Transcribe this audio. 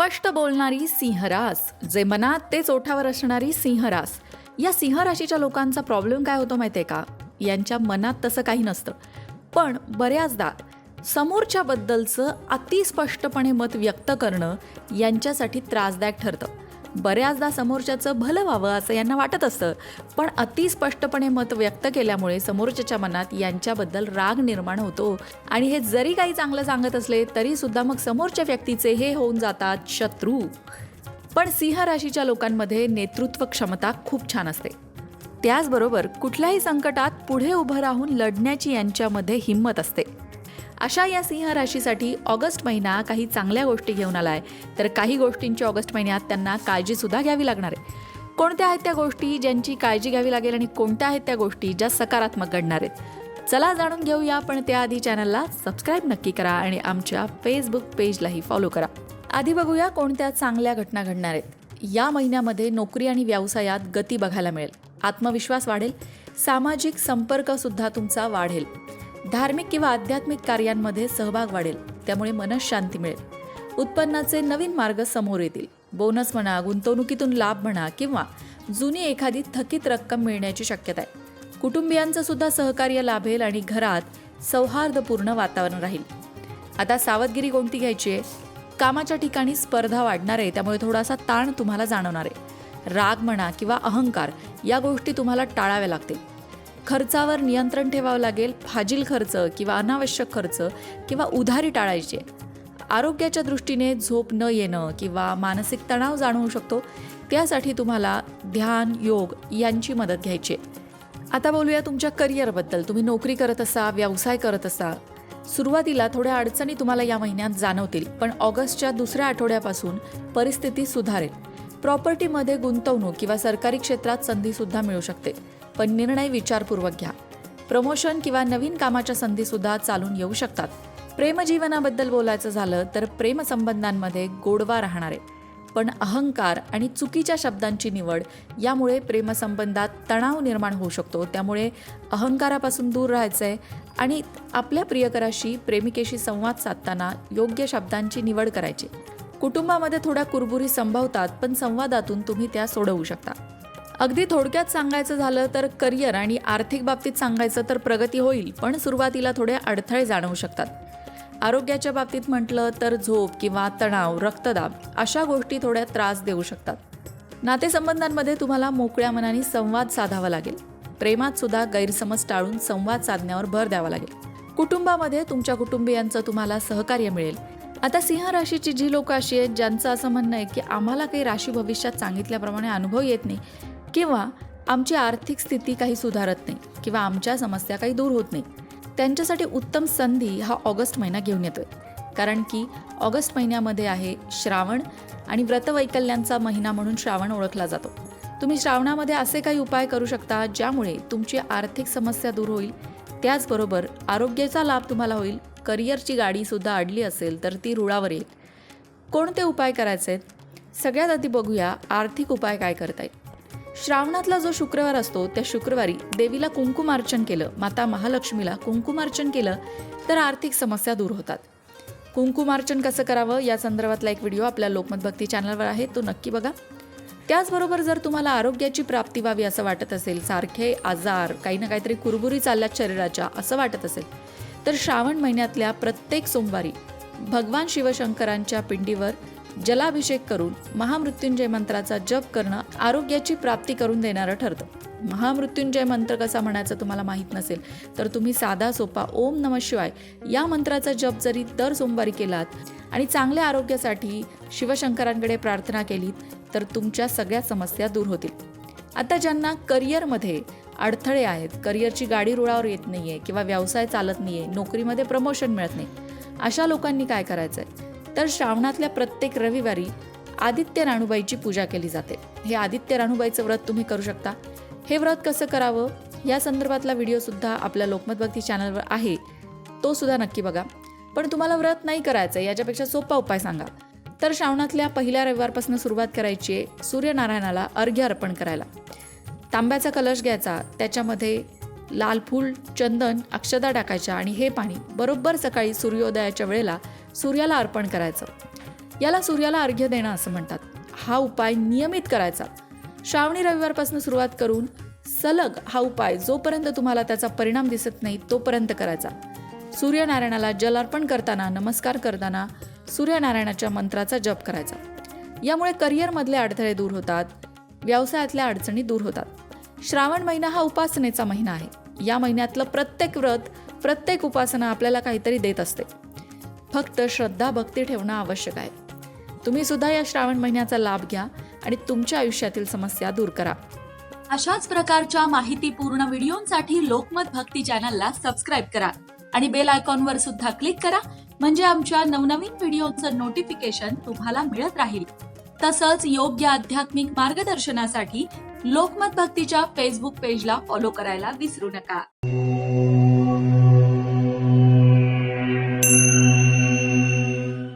स्पष्ट बोलणारी सिंहरास जे मनात तेच ओठावर असणारी सिंहरास. या सिंह राशीच्या लोकांचा प्रॉब्लेम काय होतो माहिती आहे का? यांच्या मनात तसं काही नसतं. पण बऱ्याचदा समोरच्याबद्दलचं अतिस्पष्टपणे मत व्यक्त करणं यांच्यासाठी त्रासदायक ठरतं. बऱ्याचदा समोरच्याचं भलं व्हावं असं यांना वाटत असतं. पण अतिस्पष्टपणे मत व्यक्त केल्यामुळे समोरच्याच्या मनात यांच्याबद्दल राग निर्माण होतो. आणि हे जरी काही चांगलं सांगत असले तरी सुद्धा मग समोरच्या व्यक्तीचे हे होऊन जातात शत्रू. पण सिंह राशीच्या लोकांमध्ये नेतृत्व क्षमता खूप छान असते. त्याचबरोबर कुठल्याही संकटात पुढे उभं राहून लढण्याची यांच्यामध्ये हिंमत असते. अशा या सिंह राशीसाठी ऑगस्ट महिना काही चांगल्या गोष्टी घेऊन आला आहे तर काही गोष्टींची ऑगस्ट महिन्यात त्यांना काळजीसुद्धा घ्यावी लागणार आहे. कोणत्या आहेत त्या गोष्टी ज्यांची काळजी घ्यावी लागेल आणि कोणत्या आहेत त्या गोष्टी ज्या सकारात्मक घडणार आहेत? चला जाणून घेऊया पण त्याआधी चॅनलला सबस्क्राईब नक्की करा आणि आमच्या फेसबुक पेजलाही फॉलो करा. आधी बघूया कोणत्या चांगल्या घटना घडणार आहेत. या महिन्यामध्ये नोकरी आणि व्यवसायात गती बघायला मिळेल. आत्मविश्वास वाढेल. सामाजिक संपर्कसुद्धा तुमचा वाढेल. धार्मिक किंवा आध्यात्मिक कार्यांमध्ये सहभाग वाढेल त्यामुळे मनशांती मिळेल. उत्पन्नाचे नवीन मार्ग समोर येतील. बोनस म्हणा गुंतवणुकीतून लाभ म्हणा किंवा जुनी एखादी थकीत रक्कम मिळण्याची शक्यता आहे. कुटुंबियांचं सुद्धा सहकार्य लाभेल आणि घरात सौहार्दपूर्ण वातावरण राहील. आता सावधगिरी कोणती घ्यायची आहे? कामाच्या ठिकाणी स्पर्धा वाढणार आहे त्यामुळे थोडासा ताण तुम्हाला जाणवणार आहे. राग म्हणा किंवा अहंकार या गोष्टी तुम्हाला टाळाव्या लागतील. खर्चावर नियंत्रण ठेवावं लागेल फाजील खर्च किंवा अनावश्यक खर्च किंवा उधारी टाळायची. आरोग्याच्या दृष्टीने झोप न येणं किंवा मानसिक तणाव जाणवू शकतो त्यासाठी तुम्हाला ध्यान योग यांची मदत घ्यायची. आहे आता बोलूया तुमच्या करिअरबद्दल. तुम्ही नोकरी करत असा व्यवसाय करत असा. सुरुवातीला थोड्या अडचणी तुम्हाला या महिन्यात जाणवतील पण ऑगस्टच्या दुसऱ्या आठवड्यापासून परिस्थिती सुधारेल. प्रॉपर्टीमध्ये गुंतवणूक किंवा सरकारी क्षेत्रात संधीसुद्धा मिळू शकते. पण निर्णय विचारपूर्वक घ्या. प्रमोशन किंवा नवीन कामाच्या संधीसुद्धा चालून येऊ शकतात. प्रेमजीवनाबद्दल बोलायचं झालं तर प्रेमसंबंधांमध्ये गोडवा राहणार आहे. पण अहंकार आणि चुकीच्या शब्दांची निवड यामुळे प्रेमसंबंधात तणाव निर्माण होऊ शकतो. त्यामुळे अहंकारापासून दूर राहायचं आहे आणि आपल्या प्रियकराशी प्रेमिकेशी संवाद साधताना योग्य शब्दांची निवड करायची. कुटुंबामध्ये थोड्या कुरबुरी संभवतात पण संवादातून तुम्ही त्या सोडवू शकता. अगदी थोडक्यात सांगायचं झालं तर करिअर आणि आर्थिक बाबतीत सांगायचं तर प्रगती होईल पण सुरुवातीला थोडे अडथळे जाणवू शकतात. आरोग्याच्या बाबतीत म्हटलं तर झोप किंवा तणाव रक्तदाब अशा गोष्टी थोड्या त्रास देऊ शकतात. नातेसंबंधांमध्ये तुम्हाला मोकळ्या मनाने संवाद साधावा लागेल. प्रेमात सुद्धा गैरसमज टाळून संवाद साधण्यावर भर द्यावा लागेल. कुटुंबामध्ये तुमच्या कुटुंबियांचं तुम्हाला सहकार्य मिळेल. आता सिंह राशीची जी लोक अशी आहेत ज्यांचं असं म्हणणं आहे की आम्हाला काही राशी भविष्यात सांगितल्याप्रमाणे अनुभव येत नाही किंवा आमची आर्थिक स्थिती काही सुधारत नाही किंवा आमच्या समस्या काही दूर होत नाही त्यांच्यासाठी उत्तम संधी हा ऑगस्ट महिना घेऊन येतोय. कारण की ऑगस्ट महिन्यामध्ये आहे श्रावण आणि व्रतवैकल्यांचा महिना म्हणून श्रावण ओळखला जातो. तुम्ही श्रावणामध्ये असे काही उपाय करू शकता ज्यामुळे तुमची आर्थिक समस्या दूर होईल. त्याचबरोबर आरोग्याचा लाभ तुम्हाला होईल. करिअरची गाडीसुद्धा अडली असेल तर ती रुळावर येईल. कोणते उपाय करायचे आहेत? सगळ्यात आधी बघूया आर्थिक उपाय काय करता येईल श्रावणातला जो शुक्रवार असतो त्या शुक्रवारी देवीला कुंकुमार्चन केलं माता महालक्ष्मीला कुंकुमार्चन केलं तर आर्थिक समस्या दूर होतात. कुंकुमार्चन कसं करावं या संदर्भातला एक व्हिडिओ आपल्या लोकमत भक्ती चॅनलवर आहे तो नक्की बघा. त्याचबरोबर जर तुम्हाला आरोग्याची प्राप्ती व्हावी असं वाटत असेल सारखे आजार काही ना काहीतरी कुरबुरी चालल्यात शरीराच्या असं वाटत असेल तर श्रावण महिन्यातल्या प्रत्येक सोमवारी भगवान शिवशंकरांच्या पिंडीवर जलाभिषेक करून महामृत्युंजय मंत्राचा जप करणं आरोग्याची प्राप्ती करून देणारं ठरतं. महामृत्युंजय मंत्र कसा म्हणायचा तुम्हाला माहीत नसेल तर तुम्ही साधा सोपा ओम नम शिवाय या मंत्राचा जप जरी दर सोमवारी केलात आणि चांगल्या आरोग्यासाठी शिवशंकरांकडे प्रार्थना केलीत तर तुमच्या सगळ्या समस्या दूर होतील. आता ज्यांना करिअरमध्ये अडथळे आहेत करिअरची गाडी रुळावर येत नाही आहे किंवा व्यवसाय चालत नाही आहे नोकरीमध्ये प्रमोशन मिळत नाही अशा लोकांनी काय करायचं आहे तर श्रावणातल्या प्रत्येक रविवारी आदित्य राणूबाईची पूजा केली जाते. हे आदित्य राणूबाईचं व्रत तुम्ही करू शकता. हे व्रत कसं करावं? या संदर्भातला व्हिडिओसुद्धा आपल्या लोकमत भक्ती चॅनलवर आहे. तो सुद्धा नक्की बघा. पण तुम्हाला व्रत नाही करायचं आहे याच्यापेक्षा सोपा उपाय सांगा. तर श्रावणातल्या पहिल्या रविवारपासून सुरुवात करायची आहे सूर्यनारायणाला अर्घ्य अर्पण करायला. तांब्याचा कलश घ्यायचा त्याच्यामध्ये लाल फूल चंदन अक्षदा टाकायच्या आणि हे पाणी बरोबर सकाळी सूर्योदयाच्या वेळेला सूर्याला अर्पण करायचं. याला सूर्याला अर्घ्य देणं असं म्हणतात. हा उपाय नियमित करायचा. श्रावणी रविवारपासून सुरुवात करून सलग हा उपाय जोपर्यंत तुम्हाला त्याचा परिणाम दिसत नाही तोपर्यंत करायचा. सूर्यनारायणाला जल अर्पण करताना नमस्कार करताना सूर्यनारायणाच्या मंत्राचा जप करायचा. यामुळे करिअरमधले अडथळे दूर होतात व्यवसायातल्या अडचणी दूर होतात. श्रावण महिना हा उपासनेचा महिना आहे. या महिन्यातलं प्रत्येक व्रत प्रत्येक उपासना आपल्याला काहीतरी देत असते. फक्त श्रद्धा भक्ती ठेवणं आवश्यक आहे. तुम्ही सुद्धा या श्रावण महिन्याचा लाभ घ्या आणि तुमच्या आयुष्यातील समस्या दूर करा. अशाच प्रकारच्या माहितीपूर्ण व्हिडिओंसाठी लोकमत भक्ती चॅनलला सबस्क्राईब करा आणि बेल आयकॉनवर सुद्धा क्लिक करा म्हणजे आमच्या नवनवीन व्हिडिओचं नोटिफिकेशन तुम्हाला मिळत राहील. तसंच योग्य आध्यात्मिक मार्गदर्शनासाठी लोकमत भक्तीच्या फेसबुक पेजला फॉलो करायला विसरू नका.